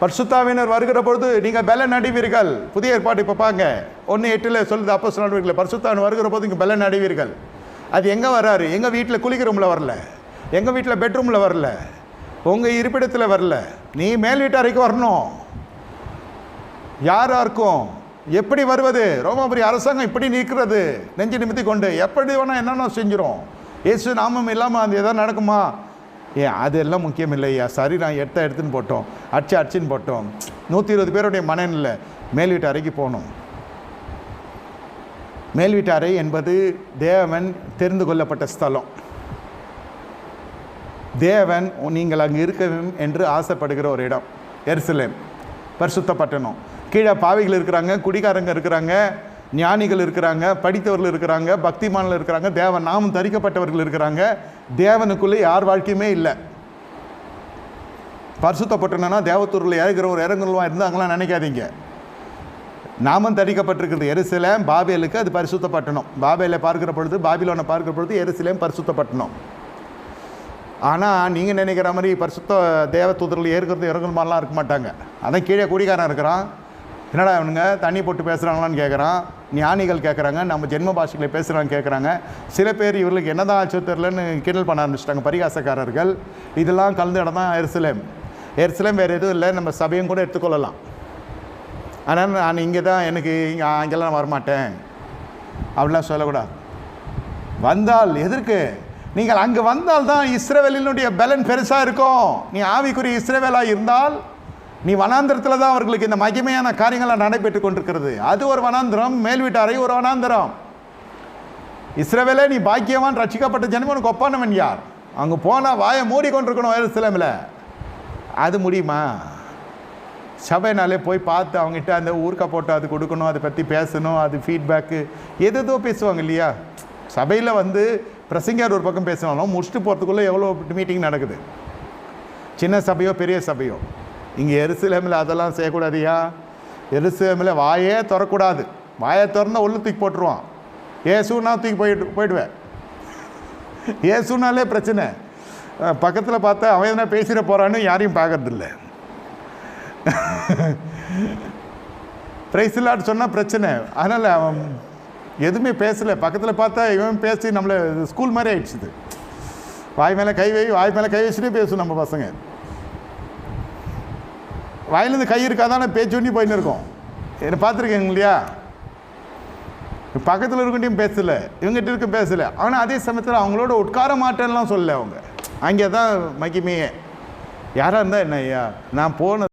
பரிசுத்தாவினர் வருகிற பொழுது நீங்கள் பலன் அடைவீர்கள் புதிய ஏற்பாடு இப்போ பாங்க ஒன்று எட்டில் சொல்லுது அப்போ சொல்லுவீங்களே பரிசுத்தாவின் வருகிற போது இங்கே பலன் அடைவீர்கள் அது எங்கே வராரு எங்கள் வீட்டில் குளிக்க ரூமில் வரல. எங்கள் வீட்டில் பெட்ரூமில் வரல. உங்கள் இருப்பிடத்தில் வரல. நீ மேல் வீட்டு அறைக்கு வரணும். யார் இருக்கும் எப்படி வருவது? ரோமாபுரி அரசாங்கம் இப்படி நிற்கிறது. நெஞ்சு நிமித்தி கொண்டு எப்படி வேணால் என்னென்ன செஞ்சிடும் இயேசு நாமம் இல்லாமல் அது எதாவது நடக்குமா? ஏன் அதெல்லாம் முக்கியம் இல்லையா சரி நான் எடுத்த எடுத்துன்னு போட்டோம். அடிச்சு அடிச்சுன்னு போட்டோம். நூற்றி இருபது பேருடைய மனநிலை மேல் வீட்டு அறைக்கு போகணும். மேல் வீட்டு அறை என்பது தேவன் தெரிந்து கொள்ளப்பட்ட ஸ்தலம். தேவன் நீங்கள் அங்கே இருக்க வேண்டும் என்று ஆசைப்படுகிற ஒரு இடம் எருசலேம். பரிசுத்த பட்டணம். கீழே பாவிகள் இருக்கிறாங்க குடிகாரங்க இருக்கிறாங்க. ஞானிகள் இருக்கிறாங்க படித்தவர்கள் இருக்கிறாங்க பக்திமானில் இருக்கிறாங்க தேவன் நாமும் தரிக்கப்பட்டவர்கள் இருக்கிறாங்க. தேவனுக்குள்ளே யார் வாழ்க்கையுமே இல்லை. பரிசுத்தப்பட்டனா தேவத்தூரில் இறங்குறவர் இறங்குறவா இருந்தாங்களாம் நினைக்காதீங்க. நாமம் தரிக்கப்பட்டிருக்கிறது எருசலேம் பாபேலுக்கு அது பரிசுத்தப்பட்டணும். பாபேல பாபேலை பார்க்கிற பொழுது பாபிலோனை பார்க்கிற பொழுது எருசலேம் பரிசுத்தப்பட்டணும். ஆனால் நீங்கள் நினைக்கிற மாதிரி பரிசுத்த தேவ தூதரில் ஏறுகிறது இறங்குற மாதிரிலாம் இருக்க மாட்டாங்க. அதான் கீழே குடிகாரன் இருக்கிறான். என்னடா அவனுங்க தண்ணி போட்டு பேசுகிறாங்களான்னு கேட்குறான் ஞானிகள் கேட்குறாங்க நம்ம ஜென்ம பாஷைகளை பேசுகிறான்னு கேட்குறாங்க சில பேர் இவர்களுக்கு என்னதான் ஆச்சோ தெரிலன்னு கிண்டல் பண்ண ஆரம்பிச்சிட்டாங்க பரிகாசக்காரர்கள். இதெல்லாம் கலந்து இடம் தான் எருசலேம். எருசலேம் வேறு எதுவும் இல்லை நம்ம சபையும் கூட எடுத்துக்கொள்ளலாம். ஆனால் நான் இங்கே தான் எனக்கு இங்கே அங்கெல்லாம் வரமாட்டேன். அப்படிலாம் சொல்லக்கூடாது. வந்தால் எதற்கு? நீங்கள் அங்கே வந்தால் தான் இஸ்ரவேலினுடைய பலன் பெருசாக இருக்கும். நீ ஆவிக்குரிய இஸ்ரவேலாக இருந்தால் நீ வனாந்திரத்தில் தான் அவர்களுக்கு இந்த மகிமையான காரியங்கள்லாம் நடைபெற்று கொண்டிருக்கிறது. அது ஒரு வனாந்திரம் மேல் வீட்டாரை ஒரு வனாந்திரம். இஸ்ரேவேலே நீ பாக்கியவான் ரட்சிக்கப்பட்ட ஜனமே உனக்கு ஒப்பானவன் யார்? அங்கே போனால் வாயை மூடிக்கொண்டிருக்கணும் சிலமில் அது முடியுமா? சபைனாலே போய் பார்த்து அவங்ககிட்ட அந்த ஊர்க்கா போட்டு அது கொடுக்கணும் அதை பற்றி பேசணும் அது ஃபீட்பேக்கு எதோ பேசுவாங்க இல்லையா? சபையில் வந்து பிரசங்கர் ஒரு பக்கம் பேசினாலும் முடிச்சுட்டு போகிறதுக்குள்ளே எவ்வளோ மீட்டிங் நடக்குது? சின்ன சபையோ பெரிய சபையோ? இங்கே எருசலேமில் அதெல்லாம் செய்யக்கூடாதியா? எருசலேமில் வாயே திறக்கூடாது. வாயை திறந்தா உள்ள தூக்கி போட்டுருவான். ஏசுனா தூக்கி போயிட்டு போயிடுவேன். ஏசுனாலே பிரச்சனை. பக்கத்தில் பார்த்தா அவன் எதனா பேசிட போகிறான்னு யாரையும் பார்க்கறதில்ல. பிரைஸ்லாட் சொன்னால் பிரச்சனை. அதனால் அவன் எதுவுமே பேசலை. பக்கத்தில் பார்த்தா இவன் பேசி நம்மளை ஸ்கூல் மாதிரி ஆயிடுச்சுது. வாய் மேலே கை வை வாய் மேலே கை வச்சுட்டே பேசும் நம்ம பசங்க. வாயிலேருந்து கை இருக்காதானே பேச்சு ஒன்றி போயின்னு இருக்கோம். என்ன பார்த்துருக்கீங்க இல்லையா? பக்கத்தில் இருக்கட்டையும் பேசலை இவங்ககிட்ட இருக்க பேசலை. ஆனால் அதே சமயத்தில் அவங்களோட உட்கார மாட்டேன்லாம் சொல்லலை அவங்க. அங்கே தான் மகிமையே. யாராக இருந்தால் என்ன ஐயா? நான் போன